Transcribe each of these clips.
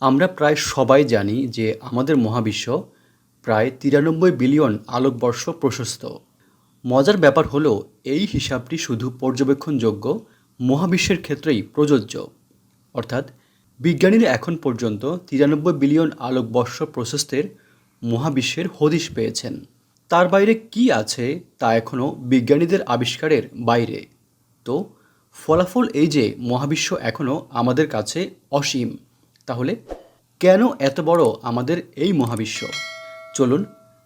আমরা প্রায় সবাই জানি যে আমাদের মহাবিশ্ব প্রায় তিরানব্বই বিলিয়ন আলোকবর্ষ প্রশস্ত। মজার ব্যাপার হলো, এই হিসাবটি শুধু পর্যবেক্ষণযোগ্য, মহাবিশ্বের ক্ষেত্রেই প্রযোজ্য। অর্থাৎ, বিজ্ঞানীরা এখন পর্যন্ত তিরানব্বই বিলিয়ন আলোকবর্ষ প্রশস্তের মহাবিশ্বের হদিশ পেয়েছেন। তার বাইরে কি আছে তা এখনও বিজ্ঞানীদের আবিষ্কারের বাইরে? তো, ফলাফল এই যে মহাবিশ্ব এখনও আমাদের কাছে অসীম। তাহলে কেন এত বড় আমাদের এই মহাবিশ্ব? চলুন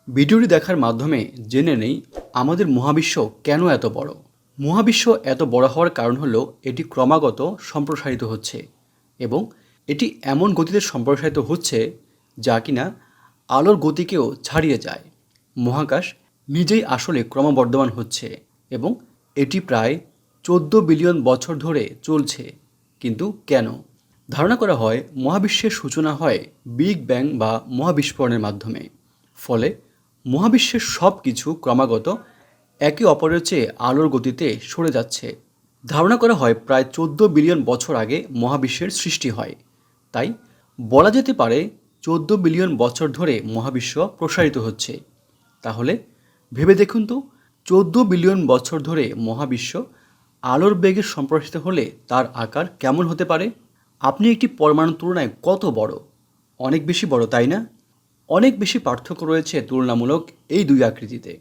ভিডিওটি দেখার মাধ্যমে জেনে নেই আমাদের মহাবিশ্ব কেন এত বড়। মহাবিশ্ব এত বড় হওয়ার কারণ হলো এটি ক্রমাগত সম্প্রসারিত হচ্ছে এবং এটি এমন গতিতে সম্প্রসারিত হচ্ছে যা কিনা আলোর গতিকেও ছাড়িয়ে যায়। মহাকাশ নিজেই আসলে ক্রমবর্ধমান হচ্ছে এবং এটি প্রায় চোদ্দ বিলিয়ন বছর ধরে চলছে। কিন্তু কেন? ধারণা করা হয় মহাবিশ্বের সূচনা হয় বিগ ব্যাং বা মহাবিস্ফোরণের মাধ্যমে। ফলে মহাবিশ্বের সব কিছু ক্রমাগত একে অপরের চেয়ে আলোর গতিতে সরে যাচ্ছে। ধারণা করা হয়, প্রায় চোদ্দ বিলিয়ন বছর আগে মহাবিশ্বের সৃষ্টি হয়। তাই বলা যেতে পারে, চোদ্দ বিলিয়ন বছর ধরে মহাবিশ্ব প্রসারিত হচ্ছে। তাহলে ভেবে দেখুন তো, চোদ্দ বিলিয়ন বছর ধরে মহাবিশ্ব আলোর বেগে সম্প্রসারিত হলে তার আকার কেমন হতে পারে? আপনি একটি পরমাণুর তুলনায় কত বড়? অনেক বেশি বড়, তাই না? অনেক বেশি পার্থক্য রয়েছে তুলনামূলক এই দুই আকৃতিতে।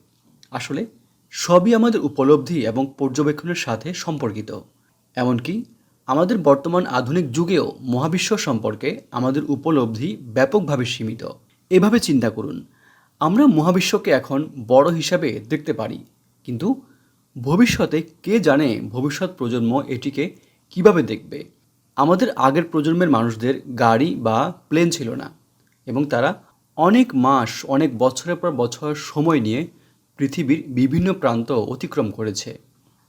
আসলে, সবই আমাদের উপলব্ধি এবং পর্যবেক্ষণের সাথে সম্পর্কিত। এমনকি, আমাদের বর্তমান আধুনিক যুগেও মহাবিশ্ব সম্পর্কে আমাদের উপলব্ধি ব্যাপকভাবে সীমিত। এভাবে চিন্তা করুন, আমরা মহাবিশ্বকে এখন বড় হিসাবে দেখতে পারি। কিন্তু, ভবিষ্যতে কে জানে ভবিষ্যৎ প্রজন্ম এটিকে কীভাবে দেখবে? আমাদের আগের প্রজন্মের মানুষদের গাড়ি বা প্লেন ছিল না এবং তারা অনেক মাস, অনেক বছরের পর বছর সময় নিয়ে পৃথিবীর বিভিন্ন প্রান্ত অতিক্রম করেছে।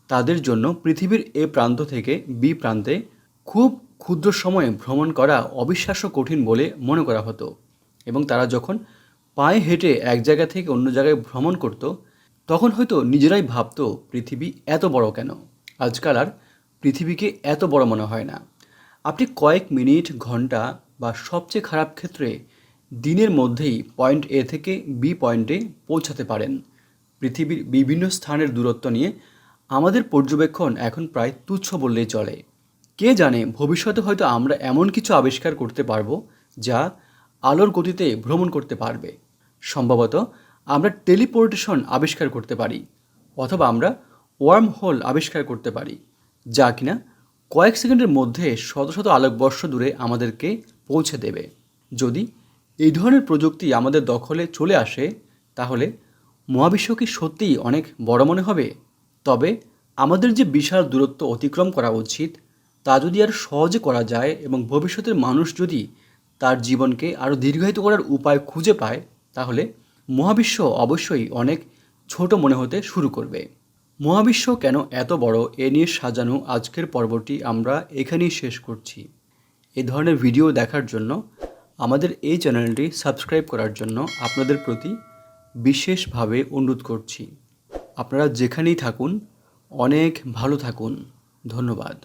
তাদের জন্য পৃথিবীর এ প্রান্ত থেকে বি প্রান্তে খুব ক্ষুদ্র সময়ে ভ্রমণ করা অবিশ্বাস্য কঠিন বলে মনে করা হতো এবং তারা যখন পায়ে হেঁটে এক জায়গা থেকে অন্য জায়গায় ভ্রমণ করত, তখন হয়তো নিজেরাই ভাবত, পৃথিবী এত বড় কেন? আজকাল আর পৃথিবীকে এত বড় মনে হয় না। আপনি কয়েক মিনিট, ঘণ্টা বা সবচেয়ে খারাপ ক্ষেত্রে দিনের মধ্যেই পয়েন্ট এ থেকে বি পয়েন্টে পৌঁছাতে পারেন। পৃথিবীর বিভিন্ন স্থানের দূরত্ব নিয়ে আমাদের পর্যবেক্ষণ এখন প্রায় তুচ্ছ বললেই চলে। কে জানে ভবিষ্যতে হয়তো আমরা এমন কিছু আবিষ্কার করতে পারব যা আলোর গতিতে ভ্রমণ করতে পারবে। সম্ভবত আমরা টেলিপোর্টেশন আবিষ্কার করতে পারি, অথবা আমরা ওয়ার্ম হোল আবিষ্কার করতে পারি, যা কিনা কয়েক সেকেন্ডের মধ্যে শত শত আলোকবর্ষ দূরে আমাদেরকে পৌঁছে দেবে। যদি এই ধরনের প্রযুক্তি আমাদের দখলে চলে আসে, তাহলে মহাবিশ্ব কি সত্যিই অনেক বড় মনে হবে? তবে আমাদের যে বিশাল দূরত্ব অতিক্রম করা উচিত, তা যদি আর সহজে করা যায় এবং ভবিষ্যতের মানুষ যদি তার জীবনকে আরও দীর্ঘায়িত করার উপায় খুঁজে পায়, তাহলে মহাবিশ্ব অবশ্যই অনেক ছোট মনে হতে শুরু করবে। মহাবিশ্ব কেন এত বড় এ নিয়ে সাজানো আজকের পর্বটি আমরা এখানেই শেষ করছি। এ ধরনের ভিডিও দেখার জন্য আমাদের এই চ্যানেলটি সাবস্ক্রাইব করার জন্য আপনাদের প্রতি বিশেষভাবে অনুরোধ করছি। আপনারা যেখানেই থাকুন, অনেক ভালো থাকুন। ধন্যবাদ।